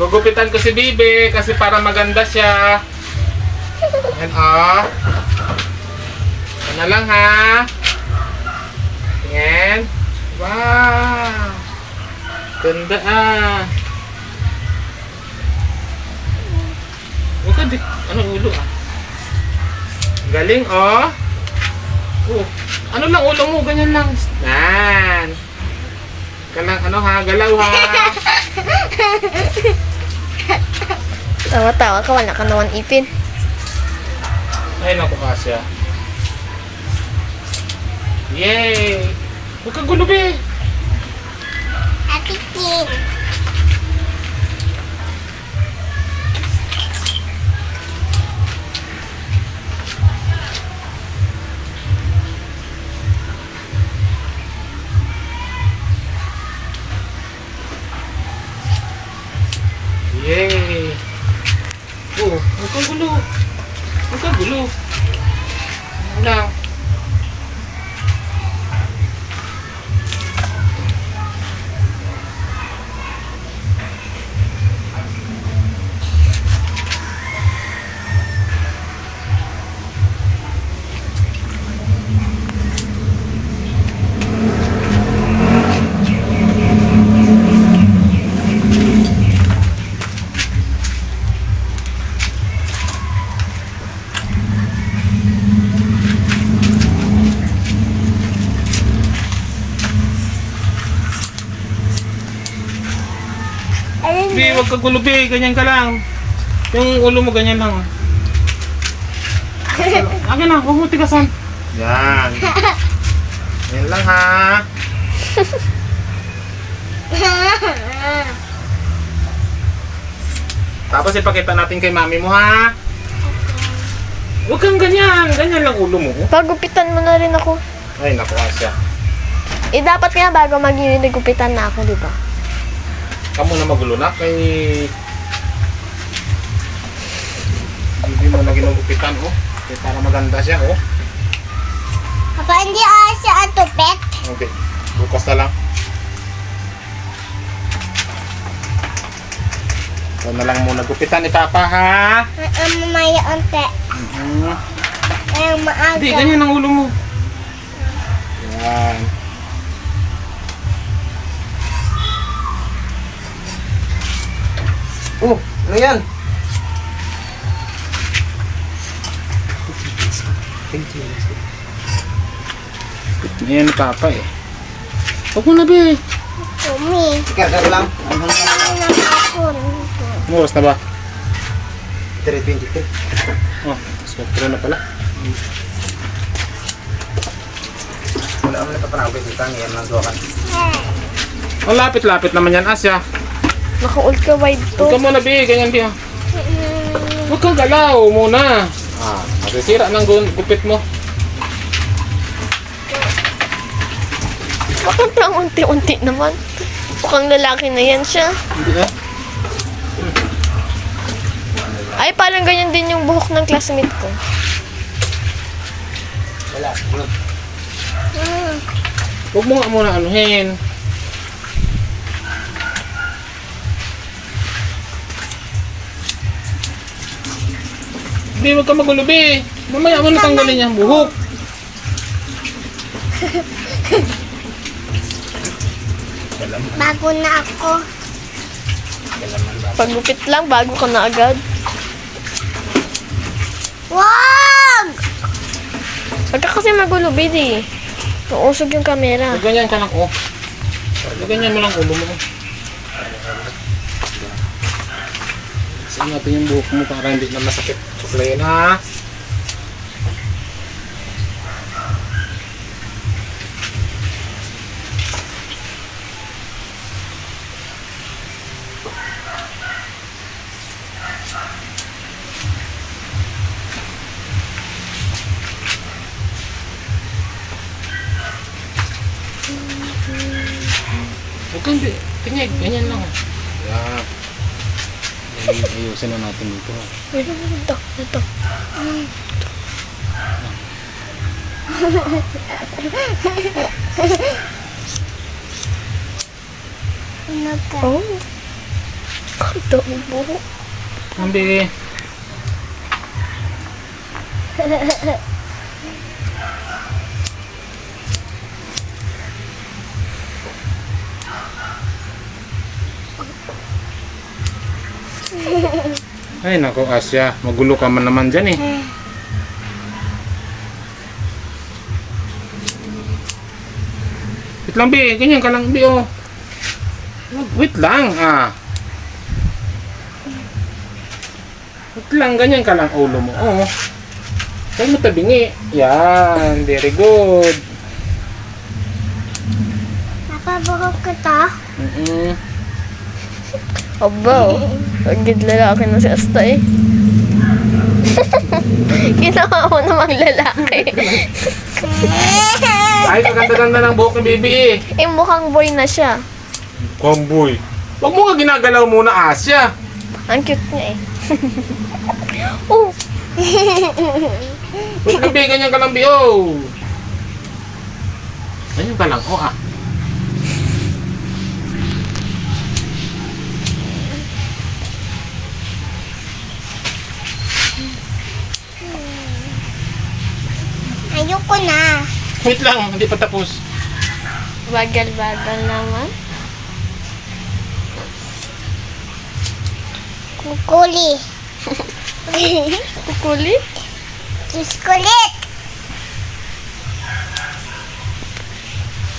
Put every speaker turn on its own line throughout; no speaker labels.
Gugupitan ko si Bibi kasi para maganda siya. Yan ah. Yan na lang ha. Yan. Wow. Ganda ah. Huwag ka di... Ano ulo ah? Galing oh. Oh. Ano lang ulo mo? Ganyan lang. Yan. Galang ano ha? Galaw ha.
Tawa-tawa ka, wala ka naman ipin.
Ay, naku Asya. Yay! Huwag kang gulo, be.
Happy King.
Huwag kang gulo. Huwag kang gulo. Ano lang.
Ayun
Be, huwag kang gulo, be. Ganyan ka lang. Yung ulo mo, ganyan lang. Akin na, huwag mo tigasan. Yan. Yan lang ha. Tapos ipakita natin kay mami mo ha. Huwag kang ganyan. Ganyan lang ulo mo.
Pagupitan mo na rin ako.
Ay, naku Asya.
Eh, dapat nga bago mag-unit, gupitan na ako, di ba?
Kamu na magulo na kay Hindi mo na ginugupitan oh. Kaya para maganda siya oh.
Papa, hindi ako siya atupet.
Okay. Bukas na lang. Ito na lang muna gupitan ni Papa ha.
Ang mamaya onte.
Mhm.
Ang maaga.
Hindi, ganyan ang ulo mo. Yan. Oh, ano yan? Ayan ni Papa eh. Huwag mo na be.
Kumi.
Ko lang.
Ano ako.
Oras na ba?
323.
Oh, spectro na pala.
Wala ako nagpapanagpit dito. Ngayon lang duwakan.
Oh, lapit-lapit naman yan, Asya.
Naka-ultra wide to.
Huwag ka muna, be. Ganyan, ah. Huwag kang galaw muna. Ah, masisira ng gu- gupit mo.
Bakit lang unti-unti naman? Mukhang lalaki na yan siya.
Hindi eh.
Ay, parang ganyan din yung buhok ng classmate ko.
Wala. Good.
Huwag mo nga muna anuhin. Hindi, huwag ka magulo, be. Mamaya mo natanggalin yung buhok.
Bago na ako.
Pagupit lang, bago ka na agad.
Wag!
Huwag ka kasi magulo, baby. Uusog yung camera.
Huwag ganyan ka lang, oh. Huwag ganyan mo lang ulo mo. Natin yung buhok mo para hindi na masakit. Suklayin ha. Ayusin na natin ito.
Ito, ito.
Ano ka?
Oh. Ito ang buhok.
Lambi. Ay, nako, Asya. Magulo ka man naman dyan eh. Wait lang, Bi. Ganyan ka lang, Bi, oh. Wait lang, ah. Wait lang, ganyan ka lang ulo mo, oh. Huwag mo tabingi. Yan, very good.
Napabuhok ko to.
Mm-mm.
Aba, oh. Agad lalaki na si Asta eh. Ginawa mo namang lalaki.
Ay, kaganda-ganda ng buhok ni Bibi eh.
eh, mukhang boy na siya.
Kamboy. Huwag mo nga ginagalaw muna, Asya.
Ang cute niya eh. oh,
lang, Bi. Ganyan ka lang, Bi, oh. Ganyan ka lang, oh, ah.
Ayoko na.
Wait lang, hindi pa tapos.
bagal-bagal naman.
Kukuli.
Kukulit.
Kiss kulit.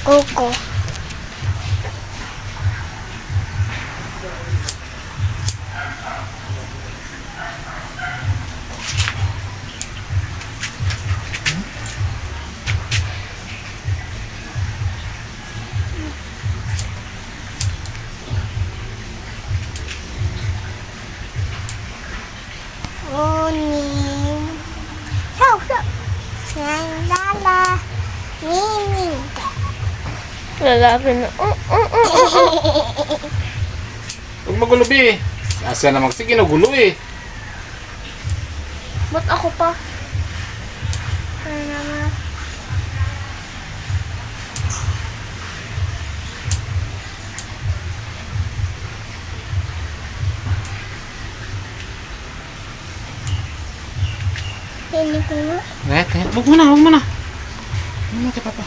Kuko. Sandala. Miming.
Lalaki na. Oh, oh, oh, oh, oh.
Huwag magulo, Bi. Asya naman kasi ginugulo eh.
Ba't ako pa?
Ano naman? Hindi ko na.
Eh, kaya, huwag mo na, huwag mo na. Na kay Papa.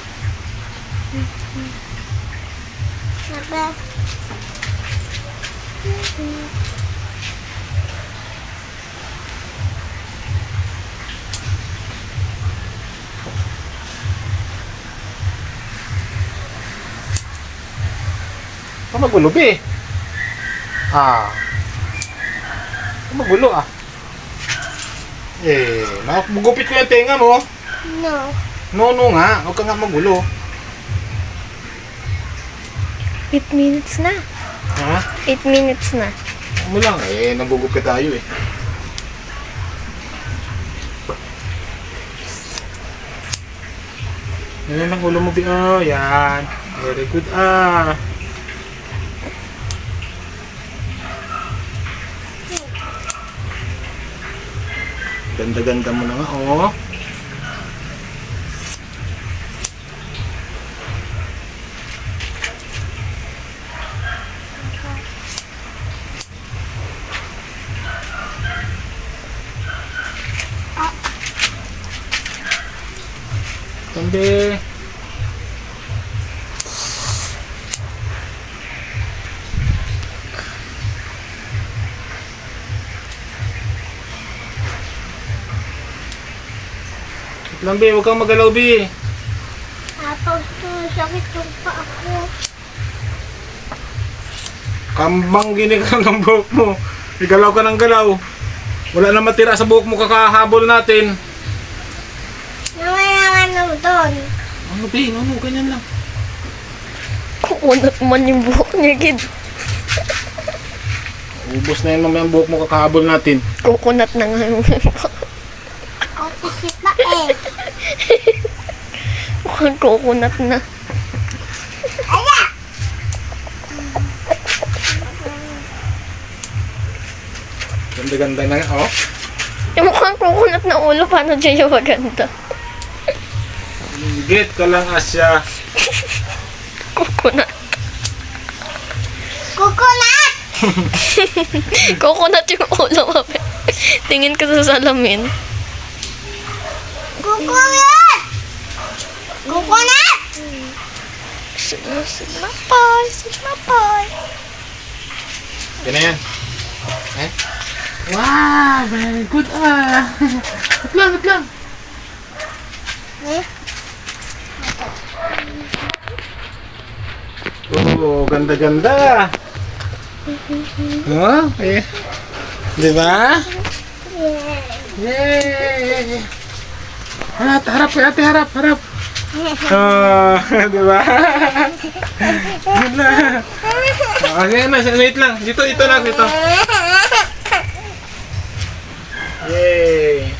Naba.
Huwag magulo, Bi. Ah. Huwag magulo, ah. Eh, makagupit ko yung tenga mo.
No.
No, no nga. Huwag ka nga magulo.
8 minutes na.
Ha?
8 minutes na.
Mo lang. Eh, nagugupit tayo eh. Yan lang ulo mo, Bi. Oh, yan. Very good, ah. Ganda-ganda mo na nga, oh. Tambi. Lambi, huwag kang magalaw, Bi.
Tapos to, sakit yung pa ako.
Kambang gini ka ng buhok mo. Igalaw ka ng galaw. Wala na matira sa buhok mo kakahabol natin.
Doon.
Ano, Bi? Ano, ganyan lang.
Kukunat man yung buhok niya, kid.
Ubos na yun mamaya ang buhok mo kakahabol natin.
Kukunat na nga yung
Ako si pa eh.
Mukhang kukunat na.
Ala!
Ganda-ganda na oh.
Yung mukhang kukunat na ulo, paano dyan yung maganda?
Git ka lang, Asya.
Kukunat.
Kukunat!
Coconut yung ulo mo. Tingin ka sa salamin.
Kukunat! Kukunat!
Sigma, sigma boy, sigma boy.
Yan na yan. Eh? Wow, very good ah. Wait lang, wait Oh, ganda-ganda. Oh, eh. Di ba? Yay! Harap, harap, ate, harap, harap. Oh, di ba? Ganda. Ah, yan na, wait lang. Dito, dito lang, dito. Yay!